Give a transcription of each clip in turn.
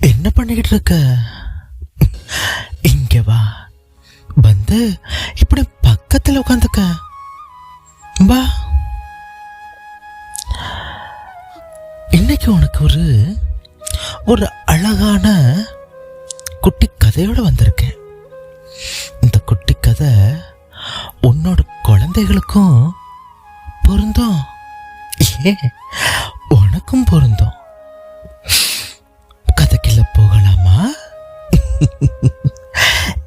என்ன பண்ணிக்கிட்டு இருக்க? இங்க வா. வந்து இப்படி பக்கத்துல உட்காந்துக்க வா. இன்னைக்கு உனக்கு ஒரு ஒரு அழகான குட்டி கதையோடு வந்திருக்கேன். இந்த குட்டி கதை உன்னோட குழந்தைகளுக்கும் பொருந்தும். ஏ உனக்கும் பொருந்தும். கதைக்குள்ள போகலாமா?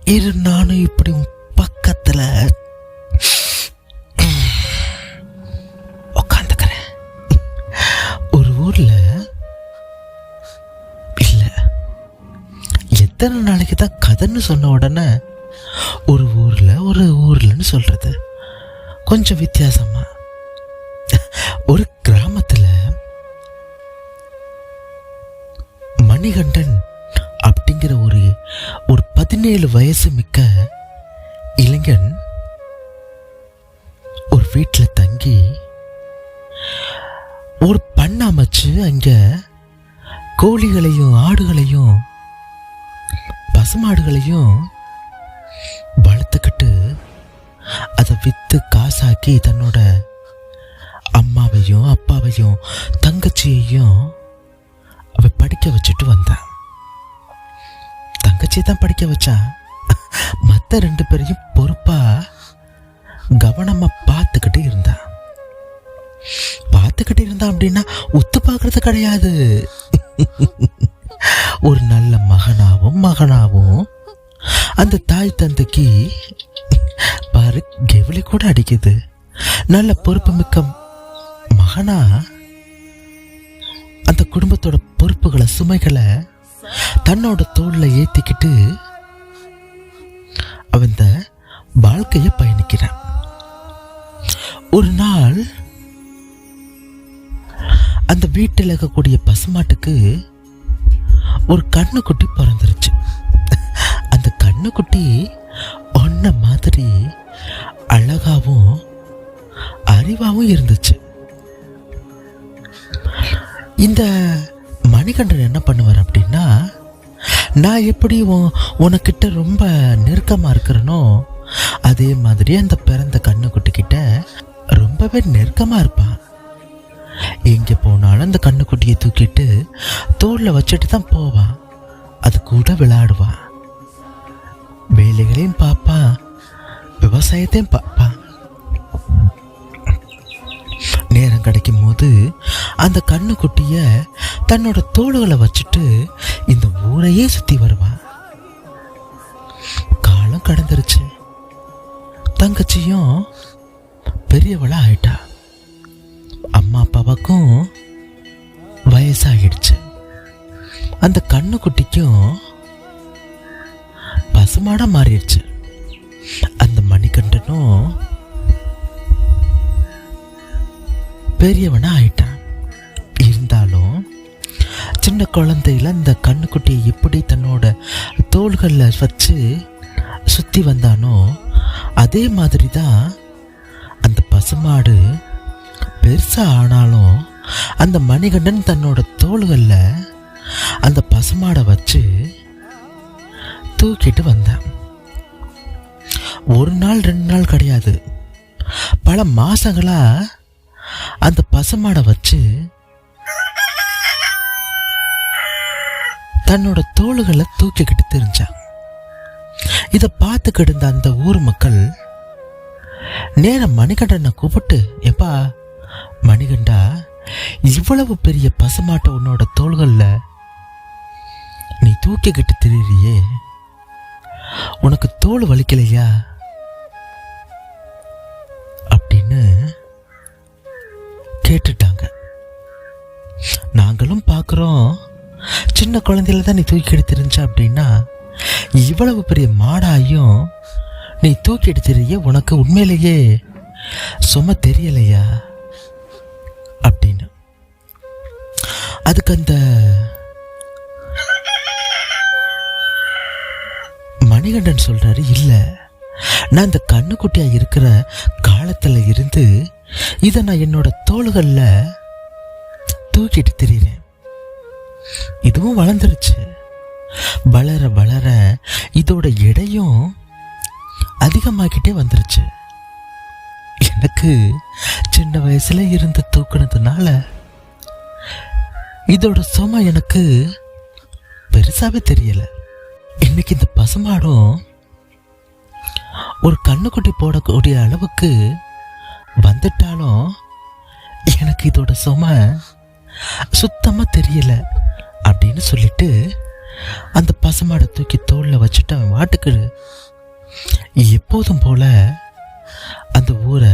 இரு நானும் இப்படி பக்கத்தில் எத்தனை நாளைக்கு தான் கதைன்னு சொன்ன உடனே ஒரு ஊரில் ஒரு ஊர்லன்னு சொல்கிறது கொஞ்சம் வித்தியாசமாக ஒரு கிராமத்தில் மணிகண்டன் அப்படிங்கிற ஒரு ஒரு பதினேழு வயசு மிக்க இளைஞன் ஒரு வீட்டில் தங்கி ஒரு பண்ணாமச்சு அமைச்சு கோழிகளையும் ஆடுகளையும் பசுமாடுகளையும் வளர்த்துக்கிட்டு அதை விற்று காசாக்கி தன்னோட அம்மாவையும் அப்பாவையும் தங்கச்சியையும் அவ படிக்க வச்சுட்டு வந்தான். தங்கச்சி தான் படிக்க வச்சா. மற்ற ரெண்டு பேரையும் பொறுப்பா கவனமா பார்த்துக்கிட்டு இருந்தான். பார்த்துக்கிட்டு இருந்தான் அப்படின்னா ஒத்து பார்க்கறது கிடையாது. ஒரு நல்ல மகன் மகனாகவும் அந்த தாய் தந்தைக்கு பாரு கெவிலி கூட அடிக்குது. நல்ல பொறுப்பு மிக்க மகனா? அந்த குடும்பத்தோட பொறுப்புகளை சுமைகளை தன்னோட தோல்ல ஏத்திக்கிட்டு அவன் இந்த வாழ்க்கைய பயணிக்கிறான். ஒரு நாள் அந்த வீட்டில் இருக்கக்கூடிய பசுமாட்டுக்கு ஒரு கண்ணுக்குட்டி பிறந்துருச்சு. அந்த கண்ணுக்குட்டி ஒன்ன மாதிரி அழகாவும் அறிவாகவும் இருந்துச்சு. இந்த மணிகண்டன் என்ன பண்ணுவார் அப்படின்னா நான் எப்படி உன் உனக்கிட்ட ரொம்ப நெருக்கமாக இருக்கிறனோ அதே மாதிரி அந்த பிறந்த கண்ணுக்குட்டி கிட்ட ரொம்பவே நெருக்கமாக இருப்பான் எங்கே போனாலும் அந்த கண்ணுக்குட்டியை தூக்கிட்டு தோளில் வச்சுட்டு தான் போவான் அது கூட விளையாடுவான் வேலைகளையும் பார்ப்பான் விவசாயத்தையும் பார்ப்பான் நேரம் கிடைக்கும் போது அந்த கண்ணுக்குட்டியை தன்னோட தோள்களை வச்சுட்டு இந்த ஊரையே சுற்றி வருவான் காலம் கடந்துருச்சு. தங்கச்சியும் பெரியவளாக ஆயிட்டா. அம்மா அப்பாவுக்கும் வயசாகிடுச்சு. அந்த கண்ணுக்குட்டிக்கும் பசுமாட மாறிடுச்சு. அந்த மணிகண்டனும் பெரியவனா ஆயிட்டான். இருந்தாலும் சின்ன குழந்தையில இந்த கண்ணுக்குட்டியை எப்படி தன்னோட தோள்களில் வச்சு சுற்றி வந்தானோ அதே மாதிரி தான் அந்த பசுமாடு பெருசா ஆனாலும் அந்த மணிகண்டன் தன்னோட தோள்களில் அந்த பசுமாடை வச்சு தூக்கிட்டு வந்தேன். ஒரு நாள் ரெண்டு நாள் கிடையாது. பல மாசங்களா அந்த பசுமாடை வச்சு தன்னோட தோள்களை தூக்கிக்கிட்டு தெரிஞ்சான். இதை பார்த்துக்கிட்டு இருந்த அந்த ஊர் மக்கள் நேரம் மணிகண்டனை கூப்பிட்டு எப்பா மணிகண்டா இவ்வளவு பெரிய பசுமாட்டை உன்னோட தோள்கள்ல நீ தூக்கிக்கிட்டு திரியிறியே. உனக்கு தோல் வலிக்கலையா? அப்படின்னு கேட்டுட்டாங்க. நாங்களும் பார்க்குறோம் சின்ன குழந்தையில தான் நீ தூக்கி எடுத்துருந்துச்ச அப்படின்னா இவ்வளவு பெரிய மாடாயும் நீ தூக்கி எடுத்துறிய உனக்கு உண்மையிலேயே. சும தெரியலையா? அதுக்கு அந்த மணிகண்டன் சொல்றாரு இல்ல நான் இந்த கண்ணுக்குட்டியா இருக்கிற காலத்துல இருந்து இதை நான் என்னோட தோள்கள்ல தூக்கிட்டு தெரியுறேன். இதுவும் வளர்ந்துருச்சு. வளர வளர இதோட எடையும் அதிகமாகிட்டே வந்துருச்சு. எனக்கு சின்ன வயசுல இருந்து தூக்குனதுனால இதோட சுமை எனக்கு பெருசாவே தெரியல. இன்னைக்கு இந்த பசுமாடும் ஒரு கண்ணுக்குட்டி போடக்கூடிய அளவுக்கு வந்துட்டாலும் எனக்கு இதோட சுமை சுத்தமாக தெரியல அப்படின்னு சொல்லிட்டு அந்த பசுமாடை தூக்கி தோளில் வச்சுட்டு அவன் வாட்டுக்கு எப்போதும் போல அந்த ஊரை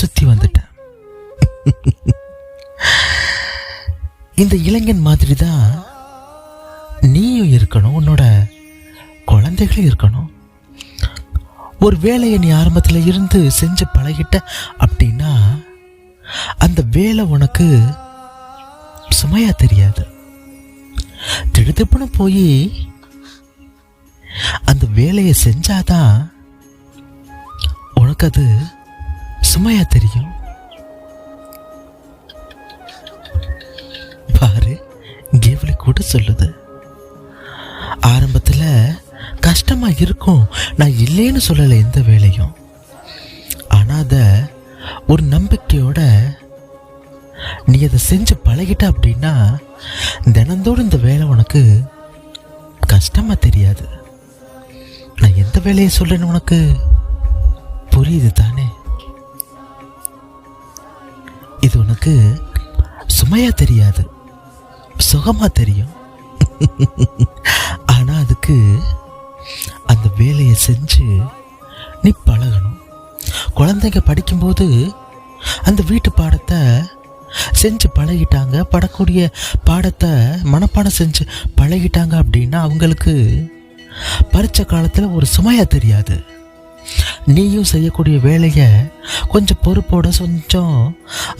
சுற்றி வந்துட்டான். இந்த இளைஞன் மாதிரி தான் நீயும் இருக்கணும் உன்னோட குழந்தைகளும் இருக்கணும். ஒரு வேலையை நீ ஆரம்பத்தில் இருந்து செஞ்சு பழகிட்ட அப்படின்னா அந்த வேலை உனக்கு சுமையா தெரியாது. திடுதிப்புன்னு போய் அந்த வேலையை செஞ்சாதான் உனக்கு அது சுமையா தெரியும். பாரு கேவலி கூட சொல்லுது. ஆரம்பத்தில் கஷ்டமா இருக்கும் நான் இல்லைன்னு சொல்லலை எந்த வேலையும். ஆனால் அதை ஒரு நம்பிக்கையோட நீ அதை செஞ்சு பழகிட்ட அப்படின்னா தினந்தோடு இந்த வேலை உனக்கு கஷ்டமா தெரியாது. நான் எந்த வேலையை சொல்கிறேன்னு உனக்கு புரியுது தானே? இது உனக்கு சுமையா தெரியாது. சுகமாக தெரியும். ஆனால் அதுக்கு அந்த வேலையை செஞ்சு நீ பழகணும். குழந்தைங்க படிக்கும்போது அந்த வீட்டு பாடத்தை செஞ்சு பழகிட்டாங்க. படக்கூடிய பாடத்தை மனப்பாடம் செஞ்சு பழகிட்டாங்க அப்படின்னா அவங்களுக்கு பரீட்சை காலத்தில் ஒரு சுமையாக தெரியாது. நீயும் செய்யக்கூடிய வேலையை கொஞ்சம் பொறுப்போட கொஞ்சம்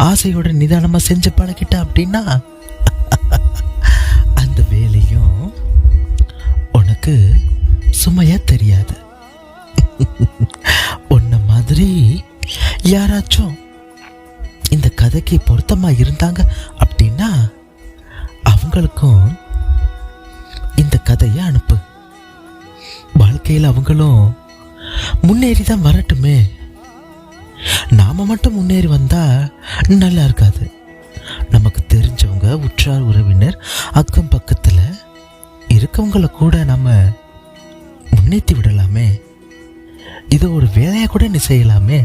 ஆசையோட நிதானமாக செஞ்சு பழகிட்ட அப்படின்னா உனக்கு சுமையா தெரியாது. உன்ன மாதிரி யாராச்சும் இந்த கதைக்கு பொருத்தமா இருந்தாங்க அப்படின்னா அவங்களுக்கும் இந்த கதையை அனுப்பு. வாழ்க்கையில் அவங்களும் முன்னேறி தான் வரட்டுமே. நாம மட்டும் முன்னேறி வந்தா நல்லா இருக்காது. நமக்கு தெரிஞ்சவங்க உற்றார் உறவினர் அக்கம் பக்கத்துல இருக்கவங்கள கூட நம்ம முன்னேற்றி விடலாமே? இது ஒரு வேலையாக கூட நீ செய்யலாமே?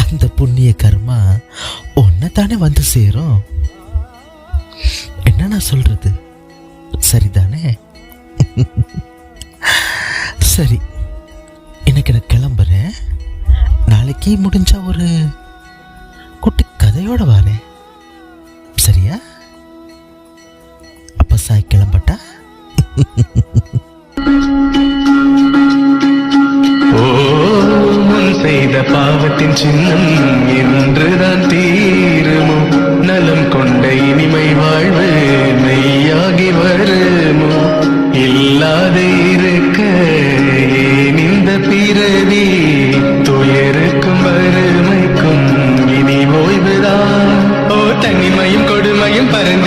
அந்த புண்ணிய கர்மா உன்னை தானே வந்து சேரும். என்ன நான் சொல்றது? சரிதானே? சரி இன்னைக்கு நான் கிளம்புறேன். நாளைக்கு முடிஞ்சா ஒரு குட்டி கதையோட வரேன். சரியா? அப்ப சாய் கிளம்பட்டா? முன் செய்த பாவத்தின் சின்னம் என்றுதான் தீருமோ? நலம் கொண்ட இனிமை வாழ்வு மெய்யாகி வருமோ? இல்லாத இருக்க ஏன் இந்த பிறவி துயருக்கும் வறுமைக்கும் இனி ஓய்வுதான். ஓ தனிமையும் கொடுமையும் பரந்த